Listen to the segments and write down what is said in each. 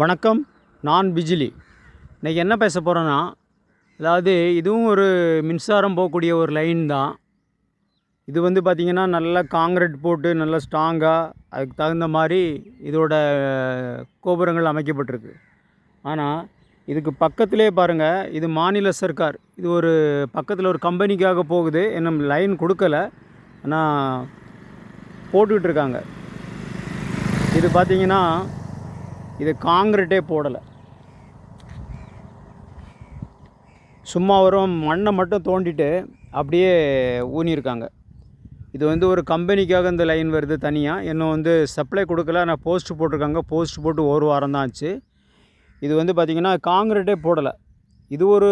வணக்கம் நான் பிஜிலி. இன்றைக்கி என்ன பேச போகிறேன்னா அதாவது இதுவும் ஒரு மின்சாரம் போகக்கூடிய ஒரு லைன் தான். இது வந்து பார்த்திங்கன்னா நல்லா காங்கிரீட் போட்டு நல்லா ஸ்ட்ராங்காக அதுக்கு தகுந்த மாதிரி இதோட கோபுரங்கள் அமைக்கப்பட்டிருக்கு. ஆனால் இதுக்கு பக்கத்திலே பாருங்கள் இது மாநில சர்க்கார். இது ஒரு பக்கத்தில் ஒரு கம்பெனிக்காக போகுது. இன்னும் லைன் கொடுக்கல. ஆனால் போட்டுக்கிட்டு இருக்காங்க. இது பார்த்தீங்கன்னா இது காங்கிரீட்டே போடலை. சும்மா வரும் மண்ணை மட்டும் தோண்டிட்டு அப்படியே ஊனியிருக்காங்க. இது வந்து ஒரு கம்பெனிக்காக இந்த லைன் வருது தனியாக இன்னும் வந்து சப்ளை கொடுக்கல ஆனால் போஸ்ட் போட்டிருக்காங்க. போஸ்ட் போட்டு ஒரு வாரம் தான் ஆச்சு. இது வந்து பார்த்திங்கன்னா காங்கிரீட்டே போடலை. இது ஒரு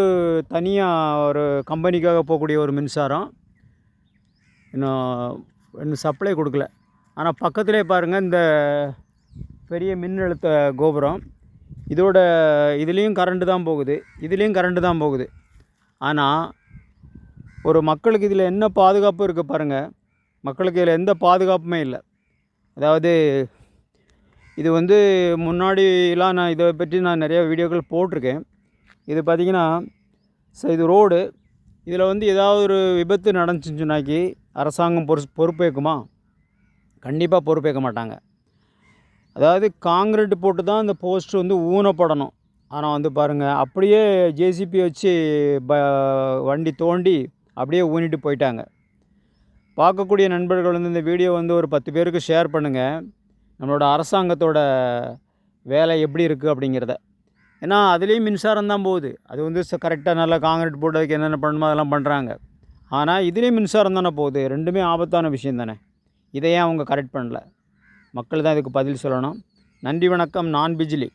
தனியாக ஒரு கம்பெனிக்காக போகக்கூடிய ஒரு மின்சாரம். இன்னும் இன்னும் சப்ளை கொடுக்கல. ஆனால் பக்கத்திலே பாருங்கள் இந்த பெரிய மின்னழுத்த கோபுரம். இதோட இதுலேயும் கரண்ட்டு தான் போகுது. இதுலேயும் கரண்ட்டு தான் போகுது. ஆனால் ஒரு மக்களுக்கு இதில் என்ன பாதுகாப்பு இருக்குது பாருங்கள் மக்களுக்கு இதில் எந்த பாதுகாப்புமே இல்லை. அதாவது இது வந்து முன்னாடிலாம் நான் இதை பற்றி நான் நிறைய வீடியோக்கள் போட்டிருக்கேன். இது பார்த்திங்கன்னா ஸோ இது ரோடு. இதில் வந்து ஏதாவது ஒரு விபத்து நடந்துச்சுன்னாக்கி அரசாங்கம் பொறு பொறுப்பேற்குமா? கண்டிப்பாக பொறுப்பேற்க மாட்டாங்க. அதாவது காங்கிரீட் போட்டு தான் இந்த போஸ்ட் வந்து ஊனப்படணும். ஆனால் வந்து பாருங்கள் அப்படியே ஜேசிபி வச்சு ப வண்டி தோண்டி அப்படியே ஊனிட்டு போயிட்டாங்க. பார்க்கக்கூடிய நண்பர்கள் வந்து இந்த வீடியோ வந்து ஒரு பத்து பேருக்கு ஷேர் பண்ணுங்கள் நம்மளோட அரசாங்கத்தோட வேலை எப்படி இருக்குது அப்படிங்கிறத. ஏன்னா அதுலேயும் மின்சாரம் தான் போகுது. அது வந்து கரெக்டாக நல்லா காங்கிரீட் போட்டதுக்கு என்னென்ன பண்ணணுமோ அதெல்லாம் பண்ணுறாங்க ஆனால் இதுலேயும் மின்சாரம் தானே போகுது. ரெண்டுமே ஆபத்தான விஷயம் தானே. இதை ஏன் அவங்க கரெக்ட் பண்ணல. மக்கள் தான் இதுக்கு பதில் சொல்லணும். நன்றி வணக்கம் நான் பிஜிலி.